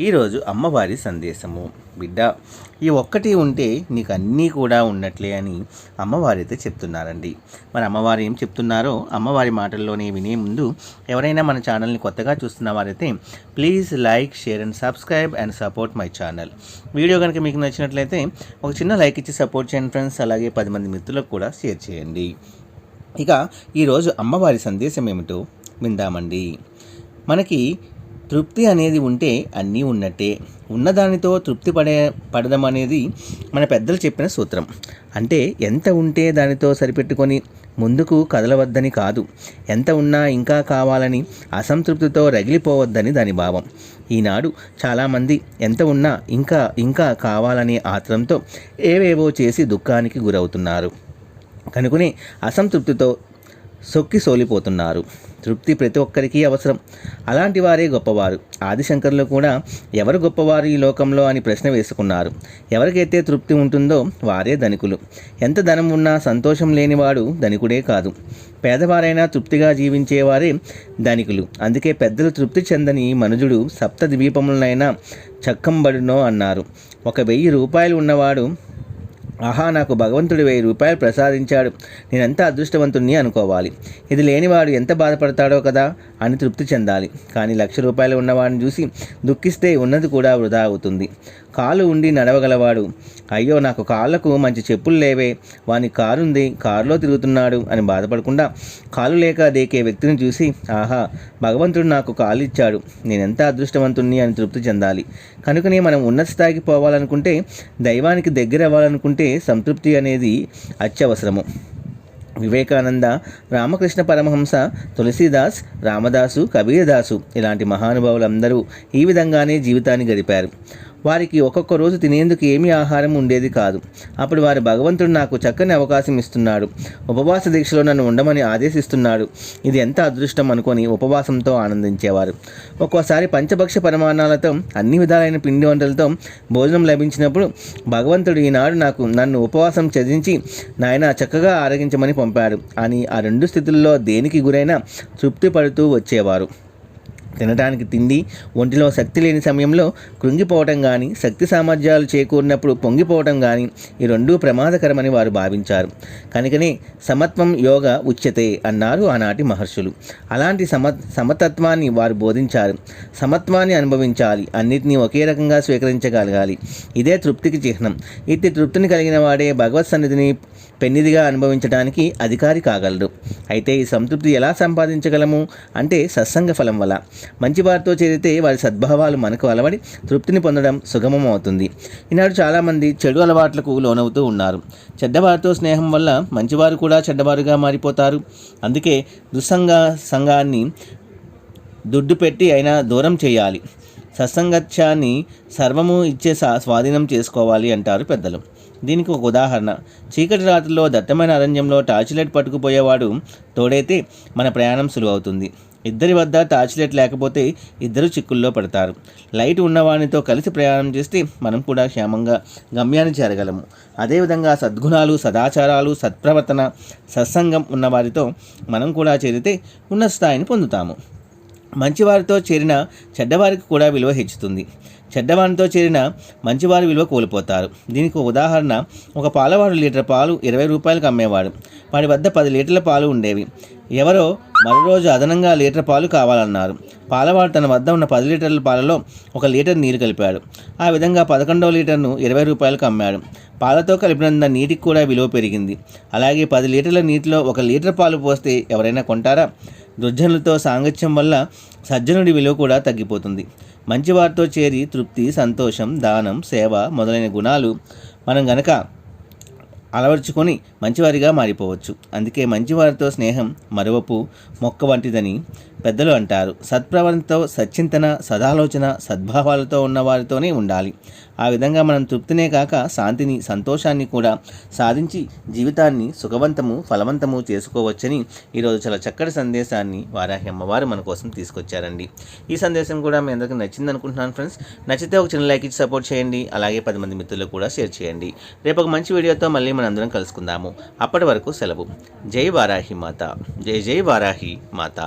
ఈరోజు అమ్మవారి సందేశము. బిడ్డ ఈ ఒక్కటి ఉంటే నీకు అన్నీ కూడా ఉన్నట్లే అని అమ్మవారైతే చెప్తున్నారండి. మరి అమ్మవారు ఏం చెప్తున్నారో అమ్మవారి మాటల్లోనే వినే ముందు ఎవరైనా మన ఛానల్ని కొత్తగా చూస్తున్న వారైతే please like share and subscribe and support my channel. Video కనుక మీకు నచ్చినట్లయితే ఒక చిన్న లైక్ ఇచ్చి సపోర్ట్ చేయండి ఫ్రెండ్స్. అలాగే పది మంది మిత్రులకు కూడా షేర్ చేయండి. ఇక ఈరోజు అమ్మవారి సందేశం ఏమిటో విందామండి. మనకి తృప్తి అనేది ఉంటే అన్నీ ఉన్నట్టే. ఉన్నదానితో తృప్తి పడే పడడం అనేది మన పెద్దలు చెప్పిన సూత్రం. అంటే ఎంత ఉంటే దానితో సరిపెట్టుకొని ముందుకు కదలవద్దని కాదు. ఎంత ఉన్నా ఇంకా కావాలని అసంతృప్తితో రగిలిపోవద్దని దాని భావం. ఈనాడు చాలామంది ఎంత ఉన్నా ఇంకా ఇంకా కావాలనే ఆత్రంతో ఏవేవో చేసి దుఃఖానికి గురవుతున్నారు. కనుకునే అసంతృప్తితో సొక్కి సోలిపోతున్నారు. తృప్తి ప్రతి ఒక్కరికి అవసరం. అలాంటి వారే గొప్పవారు. ఆదిశంకర్లు కూడా ఎవరు గొప్పవారు ఈ లోకంలో అని ప్రశ్న వేసుకున్నారు. ఎవరికైతే తృప్తి ఉంటుందో వారే ధనికులు. ఎంత ధనం ఉన్నా సంతోషం లేనివాడు ధనికుడే కాదు. పేదవారైనా తృప్తిగా జీవించేవారే ధనికులు. అందుకే పెద్దలు తృప్తి చెందని మనుజుడు సప్త ద్వీపములనైనా చక్కంబడునో అన్నారు. ఒక వెయ్యి రూపాయలు ఉన్నవాడు ఆహా నాకు భగవంతుడు వెయ్యి రూపాయలు ప్రసాదించాడు. నేనెంత అదృష్టవంతుణ్ణి అనుకోవాలి? ఇది లేనివాడు ఎంత బాధపడతాడో కదా? అని తృప్తి చెందాలి. కానీ లక్ష రూపాయలు ఉన్నవాడిని చూసి దుఃఖిస్తే ఉన్నది కూడా వృధా అవుతుంది. కాలు ఉండి నడవగలవాడు. అయ్యో నాకు కాళ్ళకు మంచి చెప్పులు లేవే. వాని కారుంది కారులో తిరుగుతున్నాడు అని బాధపడకుండా కాలు లేక దేకే వ్యక్తిని చూసి ఆహా భగవంతుడు నాకు కాలు ఇచ్చాడు. నేనెంత అదృష్టవంతుణ్ణి అని తృప్తి చెందాలి. కనుకనే మనం ఉన్నత స్థాయికి పోవాలనుకుంటే దైవానికి దగ్గర అవ్వాలనుకుంటే సంతృప్తి అనేది అత్యవసరము. వివేకానంద రామకృష్ణ పరమహంస తులసీదాస్ రామదాసు కబీరదాసు ఇలాంటి మహానుభావులందరూ ఈ విధంగానే జీవితాన్ని గడిపారు. వారికి ఒక్కొక్క రోజు తినేందుకు ఏమీ ఆహారం ఉండేది కాదు. అప్పుడు వారి భగవంతుడు నాకు చక్కని అవకాశం ఇస్తున్నాడు. ఉపవాస దీక్షలో నన్ను ఉండమని ఆదేశిస్తున్నాడు. ఇది ఎంత అదృష్టం అనుకొని ఉపవాసంతో ఆనందించేవారు. ఒక్కోసారి పంచభక్ష పరిమాణాలతో అన్ని విధాలైన పిండి వంటలతో భోజనం లభించినప్పుడు భగవంతుడు ఈనాడు నాకు నన్ను ఉపవాసం చదించి నాయన చక్కగా ఆరగించమని పంపాడు. అని ఆ రెండు స్థితుల్లో దేనికి గురైనా తృప్తి పడుతూ వచ్చేవారు. తినడానికి తిండి ఒంటిలో శక్తి లేని సమయంలో కృంగిపోవటం కానీ శక్తి సామర్థ్యాలు చేకూరినప్పుడు పొంగిపోవటం కానీ ఈ రెండూ ప్రమాదకరమని వారు భావించారు. కనుకనే సమత్వం యోగ ఉచ్యతే అన్నారు ఆనాటి మహర్షులు. అలాంటి సమ సమతత్వాన్ని వారు బోధించారు. సమత్వాన్ని అనుభవించాలి. అన్నిటినీ ఒకే రకంగా స్వీకరించగలగాలి. ఇదే తృప్తికి చిహ్నం. ఇట్టి తృప్తిని కలిగిన వాడే భగవత్ సన్నిధిని పెన్నిదిగా అనుభవించడానికి అధికారి కాగలరు అయితే ఈ సంతృప్తి ఎలా సంపాదించగలము? అంటే సత్సంగ ఫలం వల్ల. మంచి వారితో చేరితే వారి సద్భావాలు మనకు అలవడి తృప్తిని పొందడం సుగమం అవుతుంది ఈనాడు చాలామంది చెడు అలవాట్లకు లోనవుతూ ఉన్నారు. చెడ్డవారితో స్నేహం వల్ల మంచివారు కూడా చెడ్డవారుగా మారిపోతారు. అందుకే దుస్సంగ సంఘాన్ని దుడ్డు పెట్టి అయినా దూరం చేయాలి. సత్సంగత్యాన్ని సర్వము ఇచ్చే సా స్వాధీనం చేసుకోవాలి అంటారు పెద్దలు. దీనికి ఒక ఉదాహరణ. చీకటి రాత్రిలో దట్టమైన అరణ్యంలో టార్చ్ లైట్ పట్టుకుపోయేవాడు తోడైతే మన ప్రయాణం సులువవుతుంది. ఇద్దరి వద్ద టార్చ్ లైట్ లేకపోతే ఇద్దరు చిక్కుల్లో పడతారు. లైట్ ఉన్నవానితో కలిసి ప్రయాణం చేస్తే మనం కూడా క్షేమంగా గమ్యాన్ని చేరగలము. అదేవిధంగా సద్గుణాలు సదాచారాలు సత్ప్రవర్తన సత్సంగం ఉన్నవారితో మనం కూడా చేరితే ఉన్న స్థాయిని పొందుతాము. మంచివారితో చేరిన చెడ్డవారికి కూడా విలువ హెచ్చుతుంది. చెడ్డవారితో చేరిన మంచివారి విలువ కోల్పోతారు. దీనికి ఉదాహరణ ఒక పాలవాడు లీటర్ పాలు ఇరవై రూపాయలకు అమ్మేవాడు. వాడి వద్ద పది లీటర్ల పాలు ఉండేవి. ఎవరో మరో రోజు అదనంగా లీటర్ పాలు కావాలన్నారు. పాలవాడు తన వద్ద ఉన్న పది లీటర్ల పాలలో ఒక లీటర్ నీరు కలిపాడు. ఆ విధంగా పదకొండవ లీటర్ను ఇరవై రూపాయలకు అమ్మాడు. పాలతో కలిపినంత నీటికి కూడా విలువ పెరిగింది. అలాగే పది లీటర్ల నీటిలో ఒక లీటర్ పాలు పోస్తే ఎవరైనా కొంటారా? దుర్జనులతో సాంగత్యం వల్ల సజ్జనుడి విలువ కూడా తగ్గిపోతుంది. మంచివారితో చేరి తృప్తి సంతోషం దానం సేవ మొదలైన గుణాలు మనం గనక అలవర్చుకొని మంచివారిగా మారిపోవచ్చు. అందుకే మంచివారితో స్నేహం మరువపు మొక్క వంటిదని పెద్దలు అంటారు. సత్ప్రవర్తనతో సచ్చింతన సదాలోచన సద్భావాలతో ఉన్న వారితోనే ఉండాలి. ఆ విధంగా మనం తృప్తినే కాక శాంతిని సంతోషాన్ని కూడా సాధించి జీవితాన్ని సుఖవంతము ఫలవంతము చేసుకోవచ్చని ఈరోజు చాలా చక్కటి సందేశాన్ని వారాహి అమ్మవారు మన కోసం తీసుకొచ్చారండి. ఈ సందేశం కూడా మీ అందరికీ నచ్చింది అనుకుంటున్నాను ఫ్రెండ్స్. నచ్చితే ఒక చిన్న లైక్ ఇచ్చి సపోర్ట్ చేయండి. అలాగే పది మంది మిత్రులకు కూడా షేర్ చేయండి. రేపు ఒక మంచి వీడియోతో మళ్ళీ మనందరం కలుసుకుందాము. అప్పటి వరకు సెలవు. జై వారాహి మాత. జై జై వారాహి మాత.